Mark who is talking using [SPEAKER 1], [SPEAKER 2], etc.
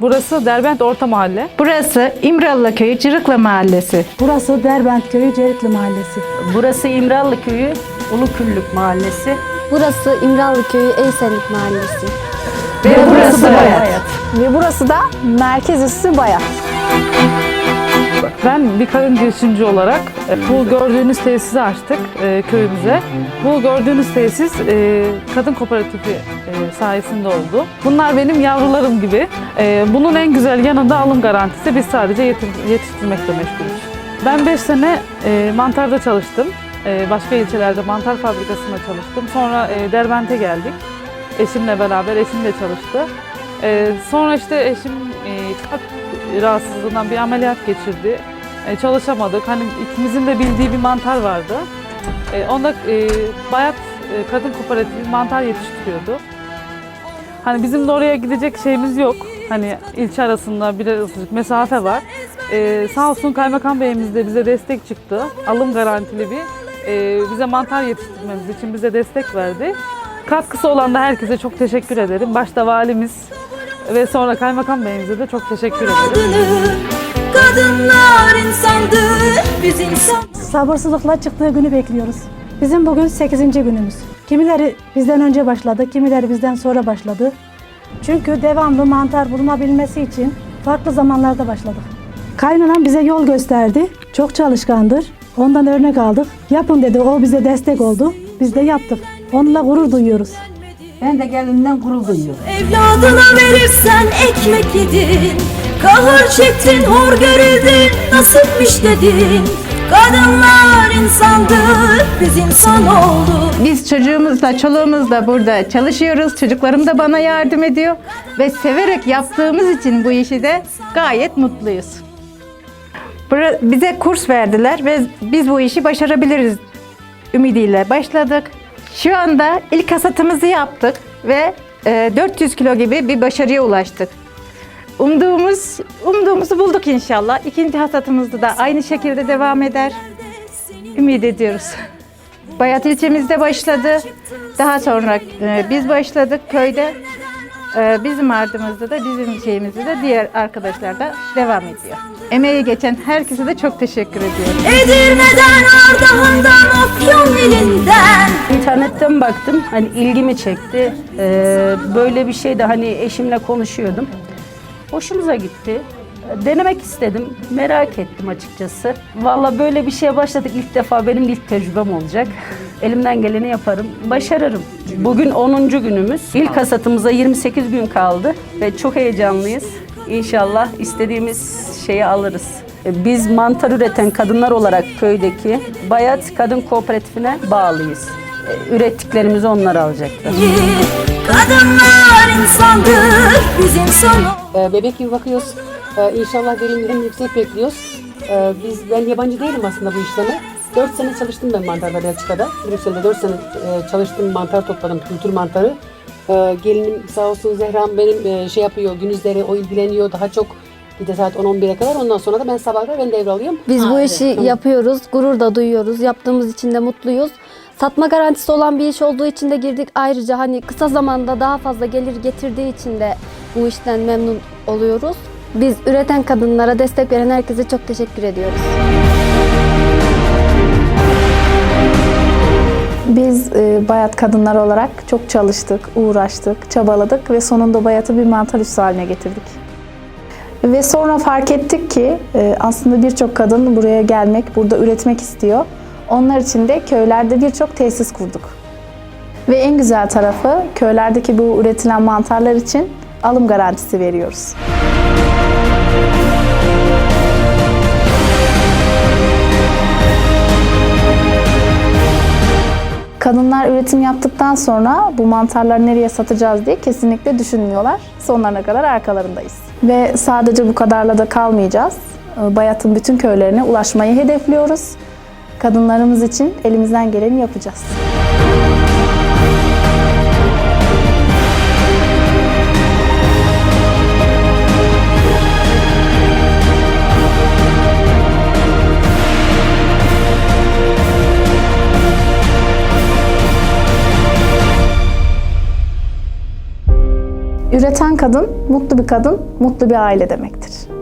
[SPEAKER 1] Burası Derbent Orta Mahalle.
[SPEAKER 2] Burası İmralı Köyü Cırıklı Mahallesi.
[SPEAKER 3] Burası Derbent Köyü Cerikli Mahallesi.
[SPEAKER 4] Burası İmralı Köyü Uluküllük Mahallesi.
[SPEAKER 5] Burası İmralı Köyü Eysenlik Mahallesi.
[SPEAKER 2] Ve burası Bayat.
[SPEAKER 5] Ve burası da merkez üssü Bayat.
[SPEAKER 1] Ben bir kadın girişimci olarak e, bu gördüğünüz tesisi açtık e, köyümüze. Bu gördüğünüz tesis e, kadın kooperatifi e, sayesinde oldu. Bunlar benim yavrularım gibi. E, bunun en güzel yanı da alım garantisi. Biz sadece yetir- yetiştirmekle meşgulüz. Ben 5 sene e, mantarda çalıştım. E, başka ilçelerde mantar fabrikasında çalıştım. Sonra e, Derbent'e geldik. Eşimle beraber, eşim de çalıştı. E, sonra işte eşim e, kalp rahatsızlığından bir ameliyat geçirdi. E, çalışamadık. Hani ikimizin de bildiği bir mantar vardı. E, onda e, Bayat e, Kadın Kooperatifi mantar yetiştiriyordu. Hani bizim de oraya gidecek şeyimiz yok. Hani ilçe arasında bir arasılık mesafe var. E, sağ olsun Kaymakam Beyimiz de bize destek çıktı. Alım garantili bir e, bize mantar yetiştirmemiz için bize destek verdi. Katkısı olan da herkese çok teşekkür ederim. Başta valimiz ve sonra Kaymakam Beyimize de çok teşekkür ederim.
[SPEAKER 6] Kadınlar insandır biz insan
[SPEAKER 3] Sabırsızlıkla çıktığı günü bekliyoruz. Bizim bugün 8. günümüz. Kimileri bizden önce başladı, kimileri bizden sonra başladı. Çünkü devamlı mantar bulunabilmesi için farklı zamanlarda başladık. Kaynanam bize yol gösterdi. Çok çalışkandır. Ondan örnek aldık. Yapın dedi, o bize destek oldu. Biz de yaptık. Onunla gurur duyuyoruz.
[SPEAKER 4] Ben de gelinimden gurur duyuyorum.
[SPEAKER 6] Evladına verirsen ekmek yedin Kahır çektin hor görüldün Nasipmiş dedin Kadınlar insandır biz insanoğlu
[SPEAKER 2] Biz çocuğumuzla, çoluğumuzla burada çalışıyoruz. Çocuklarım da bana yardım ediyor. Ve severek yaptığımız için bu işi de gayet mutluyuz. Bize kurs verdiler ve biz bu işi başarabiliriz ümidiyle başladık. Şu anda ilk hasatımızı yaptık ve e, 400 kilo gibi bir başarıya ulaştık. Umduğumuz, umduğumuzu bulduk inşallah. İkinci hasatımızda da aynı şekilde devam eder. Ümit ediyoruz. Bayat ilçemizde başladı. Daha sonra e, biz başladık köyde. E, bizim ardımızda da bizim şeyimizde de diğer arkadaşlar da devam ediyor. Emeği geçen herkese de çok teşekkür ediyorum.
[SPEAKER 6] Edirne'den
[SPEAKER 4] İnternetten baktım hani ilgimi çekti. Ee, böyle bir şey de hani eşimle konuşuyordum. Hoşumuza gitti. Denemek istedim. Merak ettim açıkçası. Valla böyle bir şeye başladık. İlk defa benim ilk tecrübem olacak. Elimden geleni yaparım. Başarırım. Bugün 10. günümüz. İlk hasatımıza 28 gün kaldı ve çok heyecanlıyız. İnşallah istediğimiz şeyi alırız. Biz mantar üreten kadınlar olarak köydeki Bayat Kadın Kooperatifine bağlıyız. Ürettiklerimizi onlar alacaklar.
[SPEAKER 6] Kadınlar insandır biz insanoğlu
[SPEAKER 7] Ee, bebek gibi bakıyoruz. Ee, inşallah verimlerini yüksek bekliyoruz. Ee, biz ben yabancı değilim aslında bu işleme. 4 sene çalıştım ben mantarda Belçika'da. Brüksel'de 4 sene e, çalıştım, mantar topladım, kültür mantarı. Ee, gelinim sağ olsun Zehram benim e, şey yapıyor, gündüzleri o ilgileniyor daha çok. Bir de saat 10-11'e kadar ondan sonra da ben sabahlar ben devralıyorum.
[SPEAKER 5] Biz bu işi yapıyoruz, gurur da duyuyoruz. Yaptığımız için de mutluyuz. Satma garantisi olan bir iş olduğu için de girdik. Ayrıca hani kısa zamanda daha fazla gelir getirdiği için de bu işten memnun oluyoruz. Biz üreten kadınlara destek veren herkese çok teşekkür ediyoruz.
[SPEAKER 8] Biz e, Bayat kadınlar olarak çok çalıştık, uğraştık, çabaladık ve sonunda Bayat'ı bir mantar üssü haline getirdik. Ve sonra fark ettik ki e, aslında birçok kadın buraya gelmek, burada üretmek istiyor. Onlar için de köylerde birçok tesis kurduk. Ve en güzel tarafı köylerdeki bu üretilen mantarlar için alım garantisi veriyoruz. Kadınlar üretim yaptıktan sonra bu mantarları nereye satacağız diye kesinlikle düşünmüyorlar. Sonlarına kadar arkalarındayız. Ve sadece bu kadarla da kalmayacağız. Bayat'ın bütün köylerine ulaşmayı hedefliyoruz. Kadınlarımız için elimizden geleni yapacağız. Üreten kadın mutlu bir kadın, mutlu bir aile demektir.